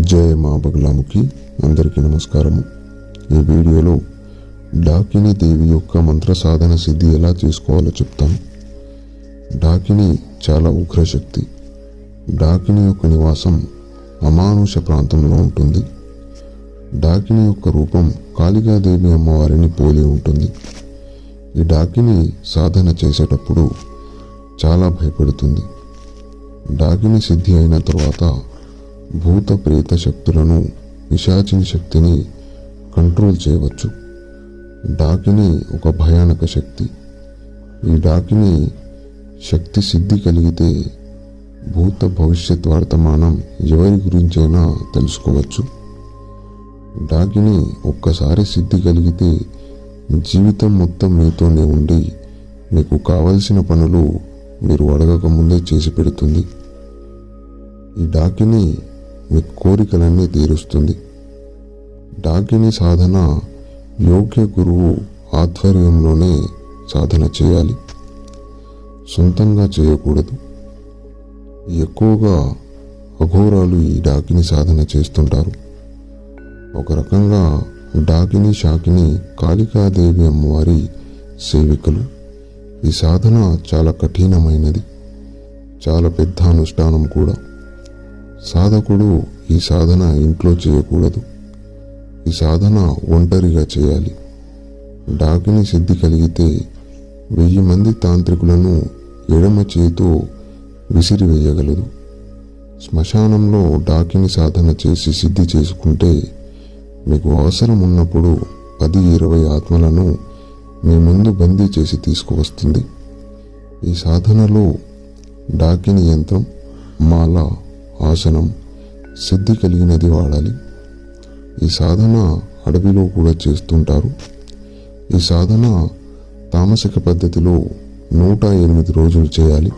జయ మా బగలాముఖి. అందరికీ నమస్కారము. ఈ వీడియోలో డాకిని దేవి యొక్క మంత్ర సాధన సిద్ధి ఎలా చేసుకోవాలో చెప్తాను. డాకిని చాలా ఉగ్రశక్తి. డాకిని యొక్క నివాసం అమానుష ప్రాంతంలో ఉంటుంది. డాకిని యొక్క రూపం కాళికాదేవి అమ్మవారిని పోలి ఉంటుంది. ఈ డాకిని సాధన చేసేటప్పుడు చాలా భయపడుతుంది. డాకిని సిద్ధి అయిన తర్వాత భూత ప్రేత శక్తులను పిశాచిని శక్తిని కంట్రోల్ చేయవచ్చు. డాకిని ఒక భయానక శక్తి. ఈ డాకిని శక్తి సిద్ధి కలిగితే భూత భవిష్యత్ వర్తమానం ఎవరి గురించైనా తెలుసుకోవచ్చు. డాకిని ఒక్కసారి సిద్ధి కలిగితే జీవితం మొత్తం మీతోనే ఉండి మీకు కావలసిన పనులు మీరు అడగక ముందే చేసి పెడుతుంది. ఈ డాకిని మీ కోరికలన్నీ తీరుస్తుంది. డాకిని సాధన యోగ్య గురువు ఆధ్వర్యంలోనే సాధన చేయాలి. సొంతంగా చేయకూడదు. ఎక్కువగా అఘోరాలు ఈ డాకిని సాధన చేస్తుంటారు. ఒక రకంగా డాకిని షాకిని కాళికాదేవి అమ్మవారి సేవికలు. ఈ సాధన చాలా కఠినమైనది. చాలా పెద్ద అనుష్ఠానం కూడా. సాధకుడు ఈ సాధన ఇంట్లో చేయకూడదు. ఈ సాధన ఒంటరిగా చేయాలి. డాకిని సిద్ధి కలిగితే వెయ్యి మంది తాంత్రికులను ఎడమ చేతితో విసిరివేయగలదు. శ్మశానంలో డాకిని సాధన చేసి సిద్ధి చేసుకుంటే మీకు అవసరం ఉన్నప్పుడు పది ఇరవై ఆత్మలను మీ ముందు బందీ చేసి తీసుకువస్తుంది. ఈ సాధనలో డాకిని యంత్రం మాల ఆసనం సిద్ధి కలిగినది వాడాలి. ఈ సాధన అడవిలో కూడా చేస్తుంటారు. ఈ సాధన తామసిక పద్ధతిలో నూట ఎనిమిది రోజులు చేయాలి.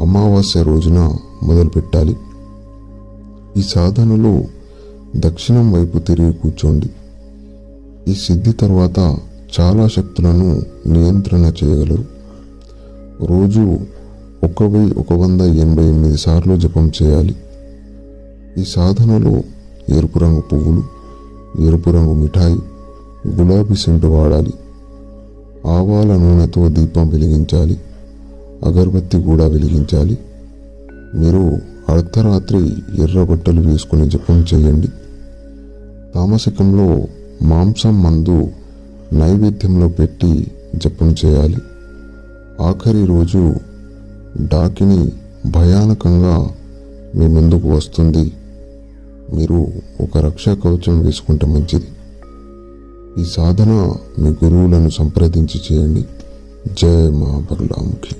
అమావాస్య రోజున మొదలు పెట్టాలి. ఈ సాధనలో దక్షిణం వైపు తిరిగి కూర్చోండి. ఈ సిద్ధి తర్వాత చాలా శక్తులను నియంత్రణ చేయగలరు. రోజు ఒక వెయ్యి ఒక వంద ఎనభై ఎనిమిది సార్లు జపం చేయాలి. ఈ సాధనలో ఎరుపు రంగు పువ్వులు ఎరుపు రంగు మిఠాయి గులాబీ సెంటు వాడాలి. ఆవాల నూనెతో దీపం వెలిగించాలి. అగరబత్తి కూడా వెలిగించాలి. మీరు అర్ధరాత్రి ఎర్ర బట్టలు వేసుకుని జపం చేయండి. తామసికంలో మాంసం మందు నైవేద్యంలో పెట్టి జపం చేయాలి. ఆఖరి రోజు డాకిని భయానకంగా మీ ముందుకు వస్తుంది. మీరు ఒక రక్షా కవచం వేసుకుంటే మంచిది. ఈ సాధన మీ గురువులను సంప్రదించి చేయండి. జయ మహాబగులాముఖి